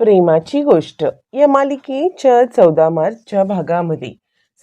प्रेमाची गोष्ट. या मालिकेच्या चौदा मार्चच्या भागामध्ये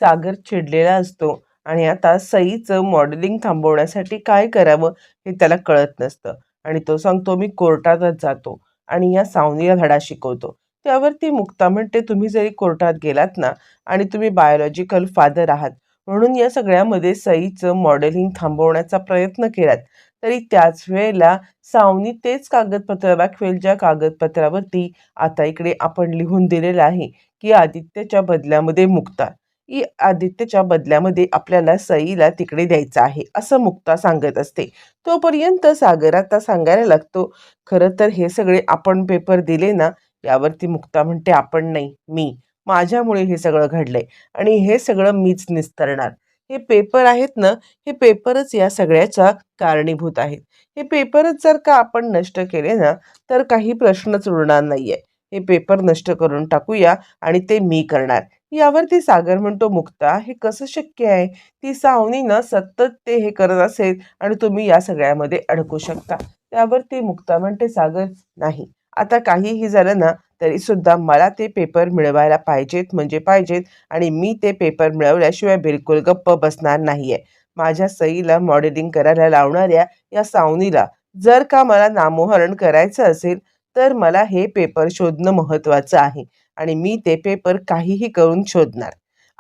सागर चिडलेला असतो आणि आता सईचं मॉडेलिंग थांबवण्यासाठी काय करावं हे त्याला कळत नसतं आणि तो सांगतो मी कोर्टातच जातो आणि या सावनीला धडा शिकवतो. त्यावरती मुक्ता म्हणते तुम्ही जरी कोर्टात गेलात ना आणि तुम्ही बायोलॉजिकल फादर आहात म्हणून या सगळ्यामध्ये सईचं मॉडेलिंग थांबवण्याचा प्रयत्न केलात. तरी त्याच वेळेला सावनी तेच कागदपत्र दाखवेल ज्या कागदपत्रावरती आता इकडे आपण लिहून दिलेलं आहे की आदित्यच्या बदल्यामध्ये मुक्ता. ई आदित्यच्या बदल्यामध्ये आपल्याला सईला तिकडे द्यायचं आहे असं मुक्ता सांगत असते. तोपर्यंत सागर आता सांगायला लागतो खरं तर हे सगळे आपण पेपर दिले ना यावरती मुक्ता म्हणते आपण नाही मी. माझ्यामुळे हे सगळं घडलंय. आणि हे सगळं मीच निस्तरणार. हे पेपर आहेत ना हे पेपरच या सगळ्याच्या कारणीभूत आहेत. हे पेपरच जर का आपण नष्ट केले ना तर काही प्रश्नच उरणार आहे हे पेपर नष्ट करून टाकूया आणि ते मी करणार. यावरती सागर म्हणतो मुक्ता हे कसं शक्य आहे? ती सावनी ना सतत ते हे करत असेल आणि तुम्ही या सगळ्यामध्ये अडकू शकता. त्यावरती मुक्ता म्हणते सागर नाही. आता काहीही झालं ना तरी सुद्धा मला ते पेपर मिळवायला पाहिजेत म्हणजे पाहिजेत. आणि मी ते पेपर मिळवल्याशिवाय बिलकुल गप्प बसणार नाहीये. माझ्या सईला मॉडेलिंग करायला लावणाऱ्या या सावनीला जर का मला नामोहरण करायचं असेल तर मला हे पेपर शोधणं महत्त्वाचं आहे. आणि मी ते पेपर काहीही करून शोधणार.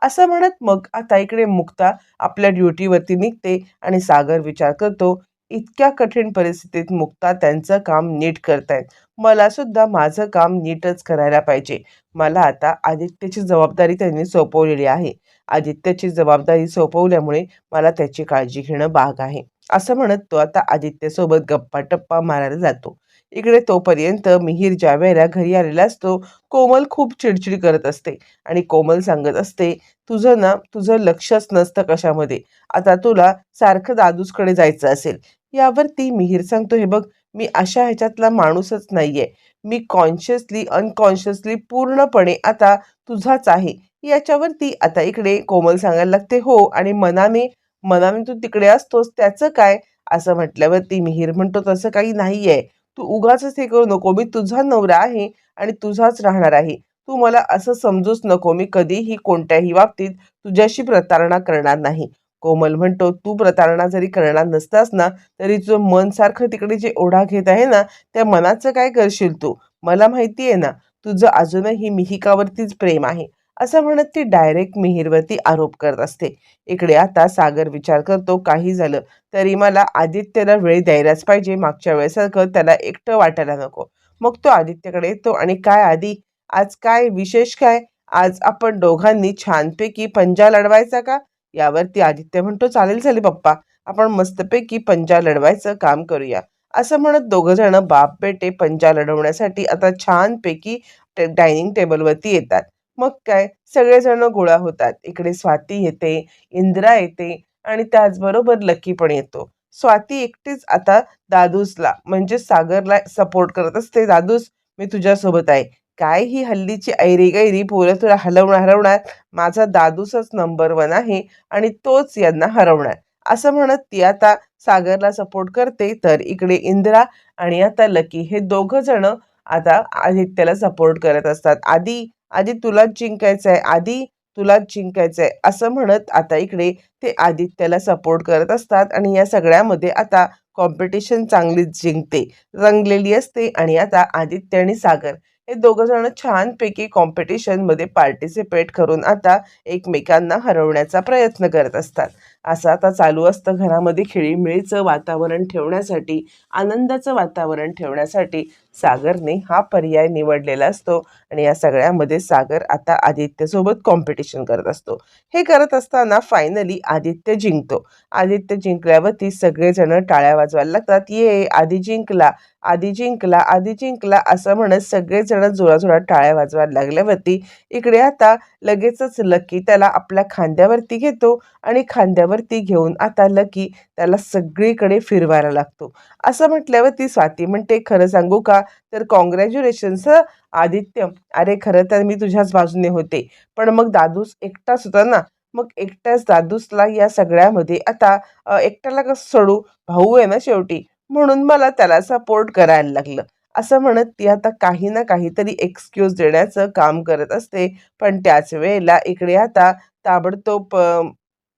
असं म्हणत मग आता इकडे मुक्ता आपल्या ड्युटीवरती निघते आणि सागर विचार करतो इतक्या कठीण परिस्थितीत मुक्ता त्यांचं काम नीट करतायत. मला सुद्धा माझं काम नीटच करायला पाहिजे. मला आता आदित्यची जबाबदारी त्यांनी सोपवलेली आहे. आदित्यची जबाबदारी सोपवल्यामुळे मला त्याची काळजी घेणं भाग आहे. असं म्हणत तो आता आदित्यसोबत गप्पा टप्पा मारायला जातो. इकडे तोपर्यंत मिहीर ज्या वेळेला घरी आलेला असतो कोमल खूप चिडचिड करत असते आणि कोमल सांगत असते तुझं ना तुझं लक्षच नसतं कशामध्ये. आता तुला सारखं दादूसकडे जायचं असेल. यावरती मिहीर सांगतो हे बघ मी अशा ह्याच्यातला माणूसच नाहीये. मी कॉन्शियसली अनकॉन्शियसली पूर्णपणे आता तुझाच आहे. याच्यावरती आता इकडे कोमल सांगायला लागते हो आणि मनाने मनाने तू तिकडे असतोस त्याचं काय? असं म्हटल्यावरती मिहीर म्हणतो तसं काही नाहीये. तू उगाच हे करू नको. मी तुझा नवरा आहे आणि तुझाच राहणार आहे. तू मला असं समजूच नको. मी कधीही कोणत्याही बाबतीत तुझ्याशी प्रतारणा करणार नाही. कोमल म्हणतो तू प्रतारणा जरी करणार नसतास ना तरी तुझं मन सारखं तिकडे जे ओढा घेत आहे ना त्या मनाचं काय करशील तू? मला माहिती आहे ना तुझं अजूनही मिहिकावरतीच प्रेम आहे. असं म्हणत ती डायरेक्ट मिहीरवरती आरोप करत असते. इकडे आता सागर विचार करतो काही झालं तरी मला आदित्यला वेळ द्यायलाच पाहिजे. मागच्या वेळेसारखं त्याला एकटं वाटायला नको. मग तो आदित्यकडे येतो आणि काय आधी आज काय? विशेष काय? आज आपण दोघांनी छानपैकी पंजा लढवायचा का? यावरती आदित्य म्हणतो चालेल चालेल पप्पा आपण मस्तपैकी पंजा लढवायचं काम करूया. असं म्हणत दोघं जण बाप बेटे पंजा लढवण्यासाठी आता छानपैकी टे डायनिंग टेबलवरती येतात. मग काय सगळेजण गोळा होतात. इकडे स्वाती येते इंदिरा येते आणि त्याचबरोबर लकी पण येतो. स्वाती एकटीच आता दादूसला म्हणजे सागरला सपोर्ट करत असते. दादूस मी तुझ्यासोबत आहे. काय ही हल्लीची ऐरी गैरी पोरं तुला हलवणार हरवणार. माझा दादूसच नंबर वन आहे आणि तोच यांना हरवणार. असं म्हणत ती आता सागरला सपोर्ट करते. तर इकडे इंदिरा आणि आता लकी हे दोघं जण आता आदित्यला सपोर्ट करत असतात. आधी आधी तुलाच जिंकायचं आहे आधी तुलाच जिंकायचं आहे असं म्हणत आता इकडे ते आदित्यला सपोर्ट करत असतात आणि या सगळ्यामध्ये आता कॉम्पिटिशन चांगलीच जिंकते. रंगलेली असते आणि आता आदित्य आणि सागर हे दोघं जण छानपैकी कॉम्पिटिशनमध्ये पार्टिसिपेट करून आता एकमेकांना हरवण्याचा प्रयत्न करत असतात. असं आता चालू असतं घरामध्ये खेळीमेळीचं वातावरण ठेवण्यासाठी आनंदाचं वातावरण ठेवण्यासाठी सागरने हा पर्याय निवडलेला असतो आणि या सगळ्यामध्ये सागर आता आदित्यसोबत कॉम्पिटिशन करत असतो. हे करत असताना फायनली आदित्य जिंकतो. आदित्य जिंकल्यावरती सगळेजण टाळ्या वाजवायला लागतात. ये आधी जिंकला आधी जिंकला आधी जिंकला असं म्हणत सगळेजण जोराजोरात टाळ्या वाजवायला लागल्यावरती इकडे आता लगेचच लकी त्याला आपल्या खांद्यावरती घेतो आणि खांद्यावरती घेऊन आता लकी त्याला सगळीकडे फिरवायला लागतो. असं म्हटल्यावरती स्वाती म्हणते खरं सांगू का? तर कॉंग्रॅच्युलेशन्स आदित्य. अरे खरं तर मी तुझ्याच बाजूने होते. पण मग दादूस एकटाच होता ना? मग एकट्याच दादूसला या सगळ्यामध्ये आता एकट्याला कसं सोडू? भाऊ आहे ना शेवटी. म्हणून मला त्याला सपोर्ट करायला लागलं. असं म्हणत ती आता काही ना काहीतरी एक्सक्यूज देण्याचं काम करत असते. पण त्याच वेळेला इकडे आता ताबडतोब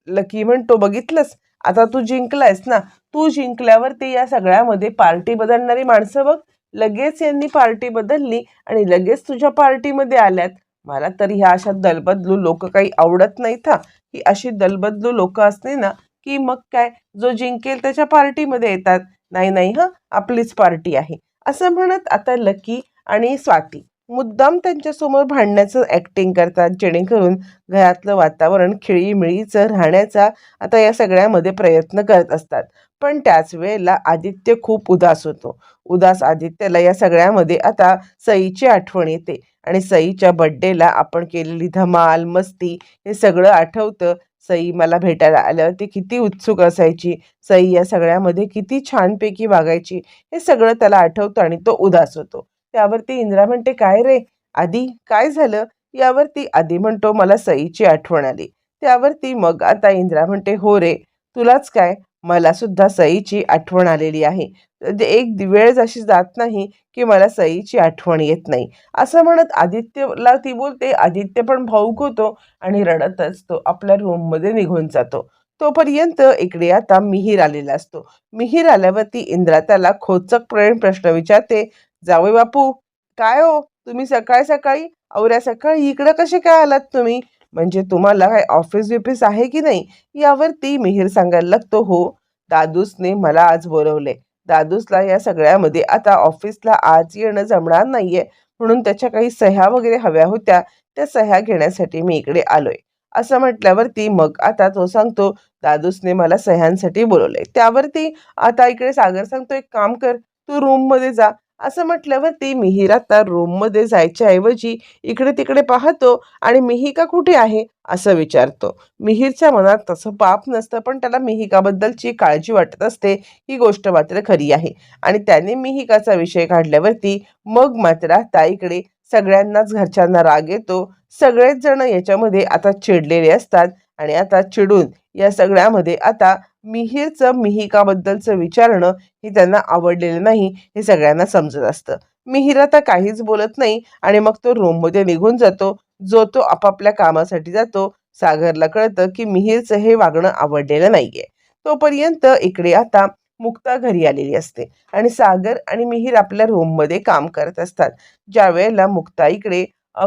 लकी म्हणतो बघितलंस? आता तू जिंकलायस ना? तू जिंकल्यावर ते या सगळ्यामध्ये पार्टी बदलणारी माणसं बघ. लगेच यांनी पार्टी बदलली आणि लगेच तुझ्या पार्टीमध्ये आल्यात. मला तर ह्या अशा दलबदलू लोक काही आवडत नाहीत हा. ही अशी दलबदलू लोक असते ना की मग काय? जो जिंकेल त्याच्या पार्टीमध्ये येतात. नाही नाही हां आपलीच पार्टी आहे. असं म्हणत आता लकी आणि स्वाती मुद्दाम त्यांच्यासमोर भांडण्याचं ॲक्टिंग करतात जेणेकरून घरातलं वातावरण खिळीमिळीचं राहण्याचा आता या सगळ्यामध्ये प्रयत्न करत असतात. पण त्याच वेळेला आदित्य खूप उदास होतो. उदास आदित्यला या सगळ्यामध्ये आता सईची आठवण येते आणि सईच्या बड्डेला आपण केलेली धमाल मस्ती हे सगळं आठवतं. सई मला भेटायला आल्यावरती किती उत्सुक असायची. सई या सगळ्यामध्ये किती छानपैकी वागायची हे सगळं त्याला आठवतं आणि तो उदास होतो. त्यावरती इंद्रा म्हणते काय रे? आधी काय झालं? यावरती आधी म्हणतो मला सईची आठवण आली. त्यावरती मग आता इंद्रा म्हणते हो रे तुलाच काय? मला सुद्धा सईची आठवण आलेली आहे. म्हणजे एक वेळ अशी जात नाही की मला सईची आठवण येत नाही. असं म्हणत आदित्यला ती बोलते आदित्य पण भाऊक होतो आणि रडतच तो आपल्या रूममध्ये निघून जातो. तोपर्यंत इकडे आता मिहीर आलेला असतो. मिहीर आल्यावरती इंद्रा त्याला खोचक प्रेम प्रश्न विचारते जावे बापू काय हो? तुम्ही सकाळी सकाळी औऱ्या सकाळी इकडं कसे काय आलात तुम्ही? म्हणजे तुम्हाला काय ऑफिस बिफिस आहे की नाही? यावरती मिहीर सांगायला लागतो हो. दादूसने मला आज बोलवले. दादूसला या सगळ्यामध्ये आता ऑफिसला आज येणं जमणार नाहीये. म्हणून त्याच्या काही सह्या वगैरे हव्या होत्या त्या सह्या घेण्यासाठी मी इकडे आलोय. असं म्हटल्यावरती मग आता तो सांगतो दादूसने मला सह्यांसाठी बोलवलंय. त्यावरती आता इकडे सागर सांगतो एक काम कर तू रूममध्ये जा. असं म्हटल्यावरती मिहीर आता रूममध्ये जायच्याऐवजी इकडे तिकडे पाहतो आणि मिहिका कुठे आहे? असं विचारतो. मिहीरच्या मनात तसं पाप नसतं पण त्याला मिहिकाबद्दलची काळजी वाटत असते ही गोष्ट मात्र खरी आहे. आणि त्याने मिहिकाचा विषय काढल्यावरती मग मात्र आता इकडे सगळ्यांनाच घरच्यांना राग येतो. सगळेच जण याच्यामध्ये आता चिडलेले असतात आणि आता चिडून या सगळ्यामध्ये आता मिहीरचं मिहिकाबद्दलचं विचारणं हे त्यांना आवडलेलं नाही हे सगळ्यांना समजत असतं. मिहीर आता काहीच बोलत नाही आणि मग तो रूममध्ये निघून जातो. जो तो आपापल्या कामासाठी जातो. सागरला कळतं की मिहीरचं हे वागणं आवडलेलं नाहीये. तोपर्यंत इकडे आता मुक्ता घरी आलेली असते आणि सागर आणि मिहीर आपल्या रूममध्ये काम करत असतात. ज्या वेळेला मुक्ता इकडे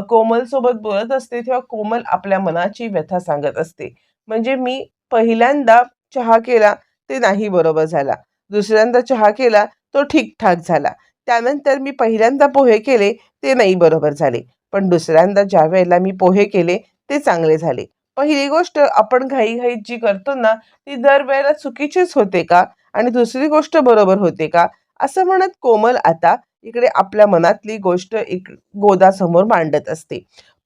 कोमल सोबत बोलत असते तेव्हा कोमल आपल्या मनाची व्यथा सांगत असते. म्हणजे मी पहिल्यांदा चहा केला ते नाही बरोबर झाला. दुसऱ्यांदा चहा केला तो ठीकठाक झाला. त्यानंतर मी पहिल्यांदा पोहे केले ते नाही बरोबर झाले. पण दुसऱ्यांदा ज्या वेळेला मी पोहे केले ते चांगले झाले. पहिली गोष्ट आपण घाईघाईत जी करतो ना ती दरवेळेला चुकीचीच होते का? आणि दुसरी गोष्ट बरोबर होते का? असं म्हणत कोमल आता इकडे आपल्या मनातली गोष्ट इक गोदासमोर मांडत असते.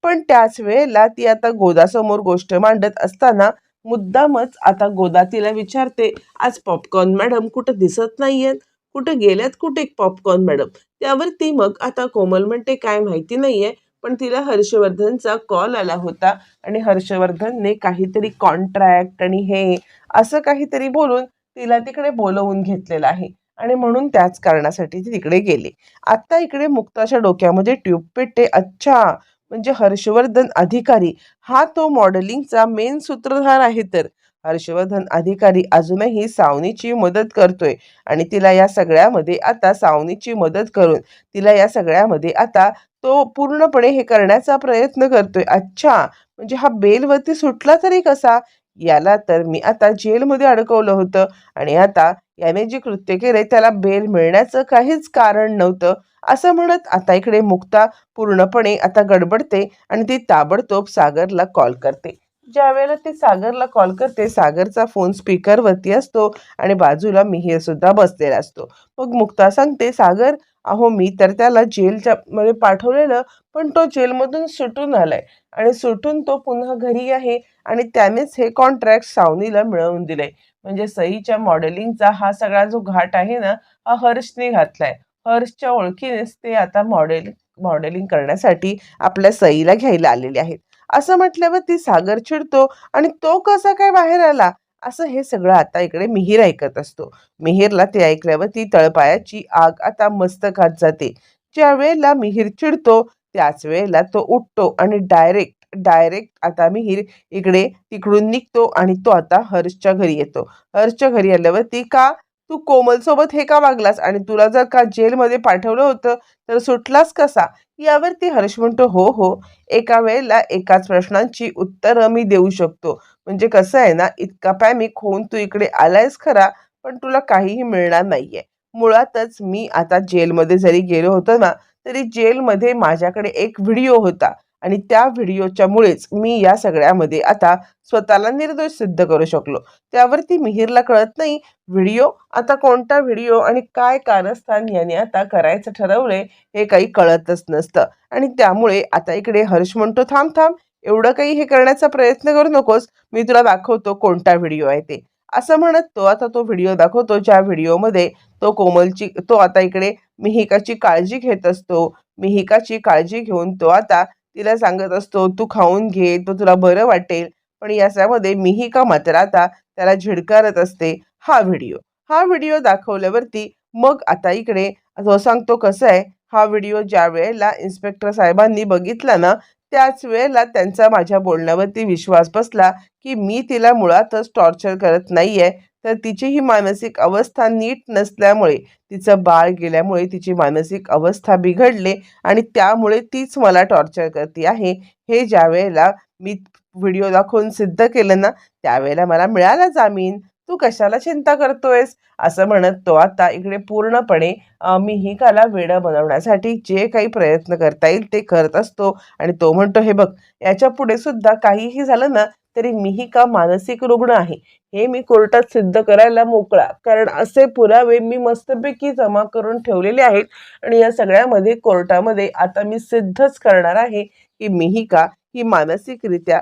पण त्याच वेळेला ती आता गोदासमोर गोष्ट मांडत असताना मुद्दामच आता गोदा तिला विचारते आज पॉपकॉर्न मॅडम कुठं दिसत नाहीयेत? कुठं गेल्यात? कुठे पॉपकॉर्न मॅडम त्यावर ती मग आता कोमल म्हणते काय माहिती नाहीये. पण तिला हर्षवर्धनचा कॉल आला होता आणि हर्षवर्धनने काहीतरी कॉन्ट्रॅक्ट आणि हे असं काहीतरी बोलून तिला तिकडे बोलवून घेतलेलं आहे आणि म्हणून त्याच कारणासाठी ती तिकडे गेली. आत्ता इकडे मुक्ताच्या डोक्यामध्ये ट्यूब पेटते. अच्छा म्हणजे हर्षवर्धन अधिकारी हा तो मॉडेलिंगचा मेन सूत्रधार आहे तर. हर्षवर्धन अधिकारी अजूनही सावनीची मदत करतोय आणि तिला या सगळ्यामध्ये आता सावनीची मदत करून तिला या सगळ्यामध्ये आता तो पूर्णपणे हे करण्याचा प्रयत्न करतोय. अच्छा! म्हणजे हा बेलवरती सुटला तरी कसा? याला तर मी आता जेलमध्ये अडकवलं होतं आणि आता याने जे कृत्य केले त्याला बेल मिळण्याचं काहीच कारण नव्हतं. असं म्हणत आता इकडे मुक्ता पूर्णपणे आता गडबडते आणि ती ताबडतोब सागरला कॉल करते. ज्या वेळेला ती सागरला कॉल करते सागरचा फोन स्पीकरवरती असतो आणि बाजूला मिहीर सुद्धा बसलेला असतो. मग मुक्ता सांगते सागर अहो मी तर त्याला जेलच्या मध्ये पाठवलेलं पण तो जेलमधून सुटून आलाय आणि सुटून तो पुन्हा घरी आहे आणि त्यानेच हे कॉन्ट्रॅक्ट सावनीला मिळवून दिले म्हणजे सईच्या मॉडेलिंगचा हा सगळा जो घाट आहे ना हा हर्षने घातलाय. हर्षच्या ओळखीनेच ते आता मॉडेल मॉडेलिंग करण्यासाठी आपल्या सईला घ्यायला आलेले आहेत. असं म्हटल्यावर ती सागर चिडतो आणि तो कसा काय बाहेर आला? असं हे सगळं आता इकडे मिहीर ऐकत असतो. मिहीरला ते ऐकल्यावर ती तळपायाची आग आता मस्तकात जाते. ज्या वेळेला मिहीर चिडतो त्याच वेळेला तो उठतो आणि डायरेक्ट डायरेक्ट आता मिहीर इकडे तिकडून निघतो आणि तो आता हर्षच्या घरी येतो. हर्षच्या घरी आल्यावर ती का तू कोमल सोबत हे का वागलास? आणि तुला जर का जेलमध्ये पाठवलं होतं तर सुटलास कसा? यावरती हर्ष म्हणतो हो हो एका वेळेला एकाच प्रश्नांची उत्तरं मी देऊ शकतो. म्हणजे कसं आहे ना इतका पॅमिक होऊन तू इकडे आलायस खरा पण तुला काहीही मिळणार नाहीये. मुळातच मी आता जेलमध्ये जरी गेलो होतो ना तरी जेलमध्ये माझ्याकडे एक व्हिडिओ होता. आणि त्या व्हिडिओच्यामुळेच मी या सगळ्यामध्ये आता स्वतःला निर्दोष सिद्ध करू शकलो. त्यावरती मिहीरला कळत नाही व्हिडिओ? आता कोणता व्हिडिओ? आणि काय कारस्थान याने आता करायचं ठरवलंय? हे काही कळतच नसतं. आणि त्यामुळे आता इकडे हर्ष म्हणतो थांब थांब एवढं काही हे करण्याचा प्रयत्न करू नकोस. मी तुला दाखवतो कोणता व्हिडिओ आहे ते. असं म्हणत तो आता तो व्हिडिओ दाखवतो ज्या व्हिडिओमध्ये तो कोमलची तो आता इकडे मिहिकाची काळजी घेत असतो. मिहिकाची काळजी घेऊन तो आता तिला सांगत असतो तू खाऊन घे तो तुला बरं वाटेल. पण याच्यामध्ये मीही का मात्र आता त्याला झिडकारत असते. हा व्हिडिओ. हा व्हिडिओ दाखवल्यावरती मग आता इकडे तो सांगतो कसं आहे? हा व्हिडिओ ज्या वेळेला इन्स्पेक्टर साहेबांनी बघितला ना त्याच वेळेला त्यांचा माझ्या बोलण्यावरती विश्वास बसला की मी तिला मुळातच टॉर्चर करत नाहीये. तर तिची ही मानसिक अवस्था नीट नसल्यामुळे तिचं बाळ गेल्यामुळे तिची मानसिक अवस्था बिघडले आणि त्यामुळे तीच मला टॉर्चर करते आहे. हे ज्या वेळेला मी व्हिडिओ दाखवून सिद्ध केलं ना त्यावेळेला मला मिळाला जामीन. तू कशाला चिंता करतोयस? असं म्हणत तो आता इकडे पूर्णपणे मिहिकाला वेडं बनवण्यासाठी जे काही प्रयत्न करता येईल ते करत असतो. आणि तो म्हणतो हे बघ याच्यापुढे सुद्धा काहीही झालं ना तरी मिहिका मानसिक रुग्ण आहे? हे मी कोर्टात सिद्ध करायला मोकळा. कारण असे पुरावे मी मस्तपैकी जमा करून ठेवलेले आहेत आणि या सगळ्यामध्ये कोर्टामध्ये आता मी सिद्धच करणार आहे की मिहिका ही मानसिकरित्या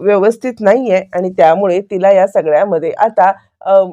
व्यवस्थित नाही आहे आणि त्यामुळे तिला या सगळ्यामध्ये आता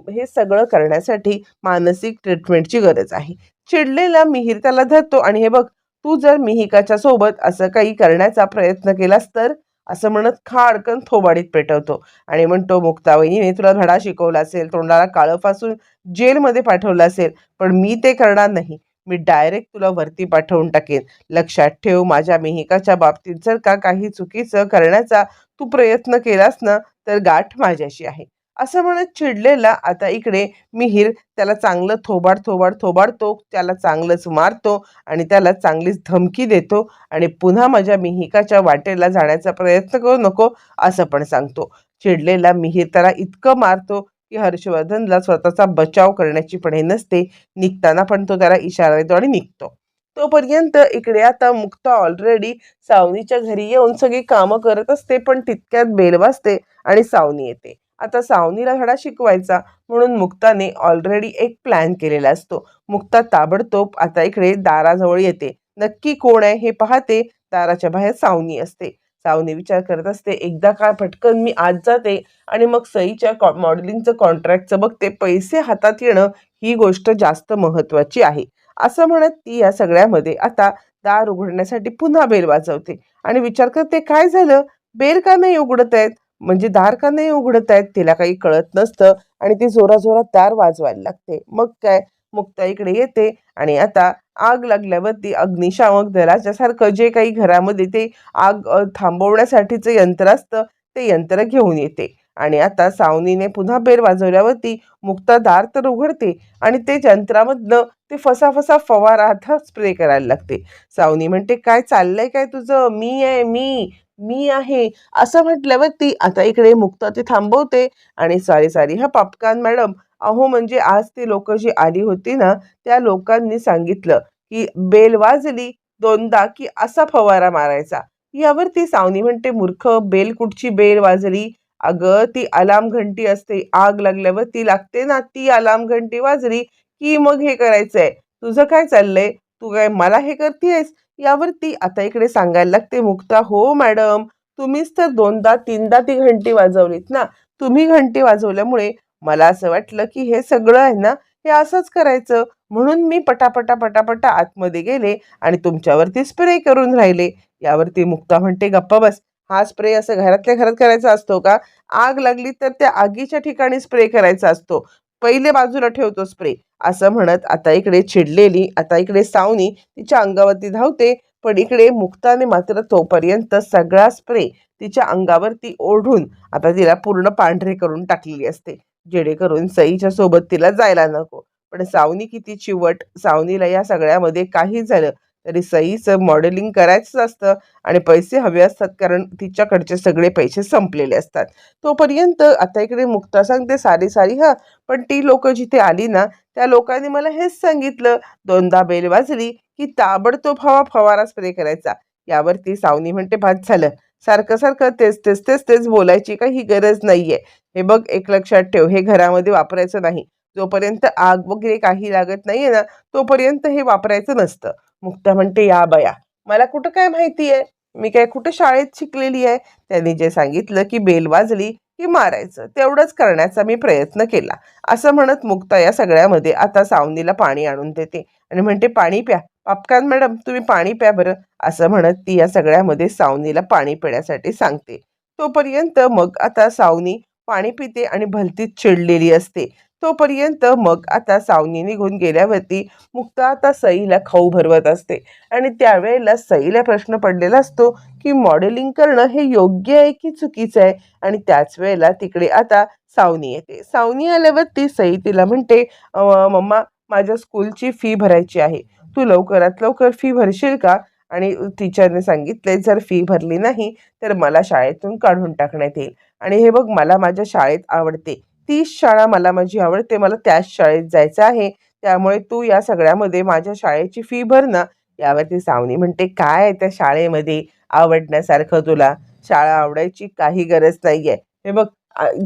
हे सगळं करण्यासाठी मानसिक ट्रीटमेंटची गरज आहे. चिडलेला मिहीर त्याला धरतो आणि हे बघ तू जर मिहिकाच्या सोबत असं काही करण्याचा प्रयत्न केलास तर? असं म्हणत खाडकन थोबाडीत पेटवतो. आणि म्हणतो मुक्ताबाईने तुला धडा शिकवला असेल तोंडाला काळं फासून जेलमध्ये पाठवलं असेल पण मी ते करणार नाही. मी डायरेक्ट तुला वरती पाठवून टाकेन. लक्षात ठेव माझ्या मिहिकाच्या बाबतीत जर का काही चुकीचं करण्याचा तू प्रयत्न केलास ना तर गाठ माझ्याशी आहे. असं म्हणत चिडलेला आता इकडे मिहीर त्याला चांगलं थोबाड थोबाड थोबाडतो त्याला चांगलंच मारतो आणि त्याला चांगलीच धमकी देतो आणि पुन्हा माझ्या मिहिकाच्या वाटेला जाण्याचा प्रयत्न करू नको असं पण सांगतो. चिडलेला मिहीर त्याला इतकं मारतो की हर्षवर्धनला स्वतःचा बचाव करण्याची पण हे नसते निघताना पण तो त्याला इशारा देतो आणि निघतो. तोपर्यंत इकडे आता मुक्ता ऑलरेडी सावनीच्या घरी येऊन सगळी कामं करत असते पण तितक्यात बेल वाजते आणि सावनी येते. आता सावनीला धडा शिकवायचा म्हणून मुक्ताने ऑलरेडी एक प्लॅन केलेला असतो. मुक्ता ताबडतोब आता इकडे दाराजवळ येते. नक्की कोण आहे हे पाहते. दाराच्या बाहेर सावनी असते. सावनी विचार करत असते एकदा काय पटकन मी आज जाते आणि मग सईच्या कॉ मॉडेलिंगचं कॉन्ट्रॅक्टचं बघते. पैसे हातात येणं ही गोष्ट जास्त महत्त्वाची आहे. असं म्हणत ती या सगळ्यामध्ये आता दार उघडण्यासाठी पुन्हा बेल वाजवते आणि विचार करते काय झालं? बेल का नाही उघडत आहेत? म्हणजे दार का नाही उघडत आहेत तिला काही कळत नसतं आणि ती जोराजोरात दार वाजवायला लागते. मग काय? मुक्ता इकडे येते आणि आता आग लागल्यावरती अग्निशामक दलाच्या सारखं जे काही घरामध्ये ते आग थांबवण्यासाठीचं यंत्र असतं ते यंत्र घेऊन येते. आणि आता सावनीने पुन्हा बेल वाजवल्यावरती मुक्ता दार तर उघडते आणि ते यंत्रामधनं ते फसाफसा फवारा आता स्प्रे करायला लागते. सावनी म्हणते काय चाललंय? काय तुझं? मी आहे मी. मी आहे. असं म्हटल्यावरती आता इकडे मुक्ता ते थांबवते. आणि सारी सारी हा पापकान मॅडम. अहो म्हणजे आज ती लोक जी आली होती ना त्या लोकांनी सांगितलं की बेल वाजली दोनदा की असा फवारा मारायचा. यावर ती सावनी म्हणते मूर्ख बेल कुठची बेल वाजली? अगं ती अलाम घंटी असते. आग लागल्यावर ती लागते ना ती अलाम घंटी वाजली की मग हे करायचंय. तुझं काय चाललंय? तू काय मला हे करतेयस? यावरती आता इकडे सांगायला लागते मुक्ता हो मॅडम तुम्हीच तर दोनदा तीनदा ती घंटी वाजवलीत ना. तुम्ही घंटी वाजवल्यामुळे मला असं वाटलं की हे सगळं आहे ना हे असंच करायचं. म्हणून मी पटापटा पटापटा आतमध्ये गेले आणि तुमच्यावरती स्प्रे करून राहिले. यावरती मुक्ता म्हणते गप्पा बस. हा स्प्रे असं घरातल्या घरात करायचा असतो का? आग लागली तर त्या आगीच्या ठिकाणी स्प्रे करायचा असतो. पहिले बाजूला ठेवतो स्प्रे असं म्हणत आता इकडे चिडलेली आता इकडे सावनी तिच्या अंगावरती धावते पण इकडे मुक्ताने मात्र तोपर्यंत सगळा स्प्रे तिच्या अंगावरती ओढून आता तिला पूर्ण पांढरे करून टाकलेली असते. जेणेकरून सईच्या सोबत तिला जायला नको. पण सावनी किती चिवट सावनीला या सगळ्यामध्ये काही झालं तरी सईचं मॉडेलिंग करायचंच असतं आणि पैसे हवे असतात कारण तिच्याकडचे सगळे पैसे संपलेले असतात. तोपर्यंत आता इकडे मुक्ता सांगते सारी सारी हा पण ती लोक जिथे आली ना त्या लोकांनी मला हेच सांगितलं दोनदा बेल वाजली की ताबडतोब हवा फवारा स्प्रे करायचा. यावरती सावनी म्हणते भात झालं. सारखं सारखं तेच तेच तेच तेच बोलायची काही गरज नाहीये. हे बघ एक लक्षात ठेव हे घरामध्ये वापरायचं नाही. जोपर्यंत आग वगैरे काही लागत नाहीये ना तोपर्यंत हे वापरायचं नसतं. मुक्ता म्हणते या बया. मला कुठं काय माहिती आहे? मी काय कुठं शाळेत शिकलेली आहे? त्यांनी जे सांगितलं की बेल वाजली की मारायचं तेवढंच करण्याचा मी प्रयत्न केला. असं म्हणत मुक्ता या सगळ्यामध्ये आता सावनीला पाणी आणून देते आणि म्हणते पाणी प्या. पापकान मॅडम तुम्ही पाणी प्या बरं. असं म्हणत ती या सगळ्यामध्ये सावनीला पाणी पिण्यासाठी सांगते. तोपर्यंत मग आता सावनी पाणी पिते आणि भलतीच चिडलेली असते. तोपर्यंत मग आता सावनी निघून गेल्यावरती मुक्ता आता सईला खाऊ भरवत असते. आणि त्यावेळेला सईला प्रश्न पडलेला असतो की मॉडेलिंग करणं हे योग्य आहे की चुकीचं आहे? आणि त्याच वेळेला तिकडे आता सावनी येते. सावनी आल्यावरती सई तिला म्हणते मम्मा माझ्या स्कूलची फी भरायची आहे. तू लवकरात लवकर फी भरशील का? आणि टीचरने सांगितले जर फी भरली नाही तर मला शाळेतून काढून टाकण्यात येईल. आणि हे बघ मला माझ्या शाळेत आवडते. तीच शाळा मला माझी आवडते. मला त्याच शाळेत जायचं आहे. त्यामुळे तू या सगळ्यामध्ये माझ्या शाळेची फी भर ना. यावरती सावनी म्हणते काय आहे त्या शाळेमध्ये आवडण्यासारखं तुला? शाळा आवडायची काही गरज नाही आहे हे बघ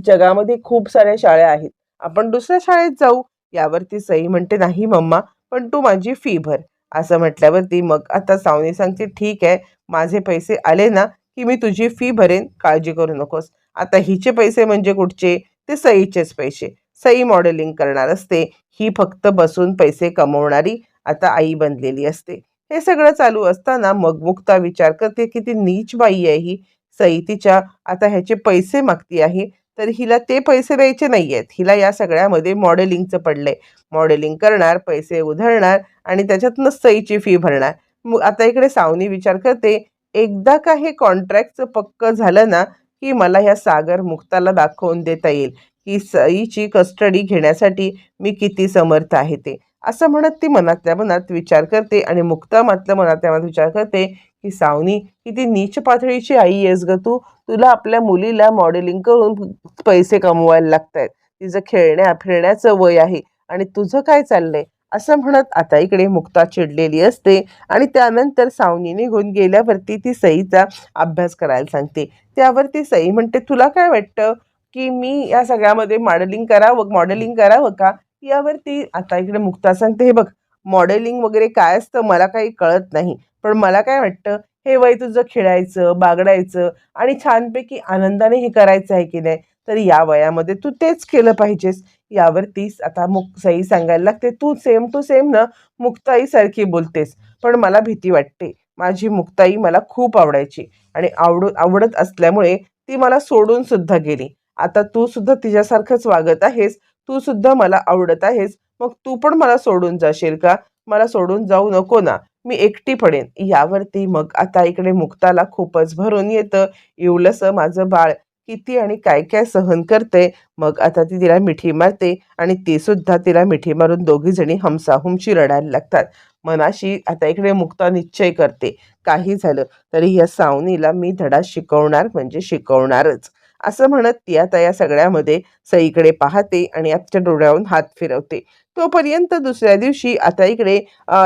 जगामध्ये खूप साऱ्या शाळा आहेत. आपण दुसऱ्या शाळेत जाऊ. यावरती सई म्हणते नाही मम्मा पण तू माझी फी भर. असं म्हटल्यावरती मग आता सावनी सांगते ठीक आहे माझे पैसे आले ना की मी तुझी फी भरेन. काळजी करू नकोस. आता हिचे पैसे म्हणजे कुठचे? ते सईचेच पैसे. सई मॉडेलिंग करणार असते. ही फक्त बसून पैसे कमवणारी आता आई बनलेली असते. हे सगळं चालू असताना मग मुक्ता विचार करते की ती नीच बाई आहे ही. सई तिच्या आता ह्याचे पैसे मागती आहे तर हिला ते पैसे द्यायचे नाही आहेत हिला या सगळ्यामध्ये मॉडेलिंगचं पडलंय. मॉडेलिंग करणार पैसे उधळणार आणि त्याच्यातनं सईची फी भरणार. मग आता इकडे सावनी विचार करते एकदा का हे कॉन्ट्रॅक्टचं पक्क झालं ना की मला ह्या सागर मुक्ताला दाखवून देता येईल की सईची कस्टडी घेण्यासाठी मी किती समर्थ आहे ते. असं म्हणत ती मनातल्या मनात विचार करते आणि मुक्ता मात्र मनातल्या मनात विचार करते की सावनी किती नीच पातळीची आई आहेस ग तू. तुला आपल्या मुलीला मॉडेलिंग करून पैसे कमवायला लागत आहेत तिचं खेळण्या फिरण्याचं वय आहे आणि तुझं काय चाललंय? असं म्हणत आता इकडे मुक्ता चिडलेली असते आणि त्यानंतर सावनी निघून गेल्यावरती ती सईचा अभ्यास करायला सांगते. त्यावरती सई म्हणते तुला काय वाटतं की मी या सगळ्यामध्ये मॉडेलिंग करावं मॉडेलिंग करावं का? यावरती आता इकडे मुक्ता सांगते हे बघ मॉडेलिंग वगैरे काय असतं मला काही कळत नाही पण मला काय वाटतं हे वय तुझं खेळायचं बागडायचं आणि छानपैकी आनंदाने हे करायचं आहे की नाही? तर या वयामध्ये तू तेच केलं पाहिजेस. यावरतीच आता मुक सई सांगायला लागते तू सेम टू सेम ना मुक्ताईसारखी बोलतेस. पण मला भीती वाटते. माझी मुक्ताई मला खूप आवडायची आणि आवड आवडत असल्यामुळे ती मला सोडून सुद्धा गेली. आता तू सुद्धा तिच्यासारखंच वागत आहेस. तू सुद्धा मला आवडत आहेस. मग तू पण मला सोडून जाशील का? मला सोडून जाऊ नको ना. मी एकटी पडेन. यावरती मग आता इकडे मुक्ताला खूपच भरून येतं. इवलंसं माझं बाळ. किती आणि काय काय सहन करते मग आता ती तिला मिठी मारते आणि ती सुद्धा तिला मिठी मारून दोघी जणी हमसाहुमशी रडायला लागतात. मनाशी आता इकडे मुक्ता निश्चय करते काही झालं तरी या सावनीला मी धडा शिकवणार म्हणजे शिकवणारच. असं म्हणत ती आता या सगळ्यामध्ये सईकडे पाहते आणि आजच्या डोळ्यावरून हात फिरवते. तोपर्यंत दुसऱ्या दिवशी आता इकडे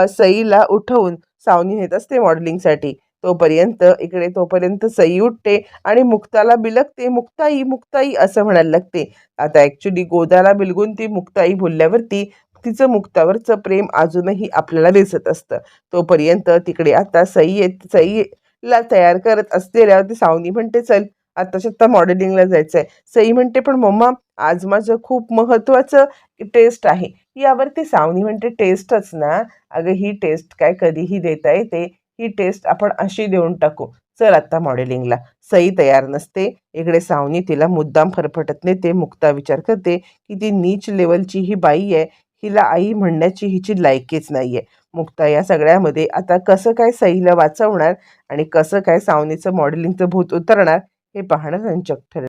सईला उठवून सावनी नेत असते मॉडेलिंगसाठी. तोपर्यंत इकडे तोपर्यंत सई उठते आणि मुक्ताला बिलगते मुक्ताई मुक्ताई असं म्हणायला लागते. आता ॲक्च्युली गोदाला बिलगून ती मुक्ताई बोलल्यावरती तिचं मुक्तावरचं प्रेम अजूनही आपल्याला दिसत असतं. तोपर्यंत तिकडे आता सई येत सईला तयार करत असलेल्या ती सावनी म्हणते चल आता आत्ता मॉडेलिंगला जायचं आहे सई म्हणते पण मम्मा आज माझं खूप महत्त्वाचं टेस्ट आहे. यावरती सावनी म्हणते टेस्टच ना. अगं ही टेस्ट काय कधीही देता येते. ही टेस्ट आपण अशी देऊन टाकू. चल आता मॉडेलिंगला सई तयार नसते. इकडे सावनी तिला मुद्दाम फरफटत नेते. मुक्ता विचार करते की ती नीच लेवलची ही बाई आहे. हिला आई म्हणण्याची हिची लायकीच नाही आहे मुक्ता या सगळ्यामध्ये आता कसं काय सईला वाचवणार आणि कसं काय सावनीचं मॉडेलिंगचं भूत उतरणार हे पाहणं रंजक ठरेल.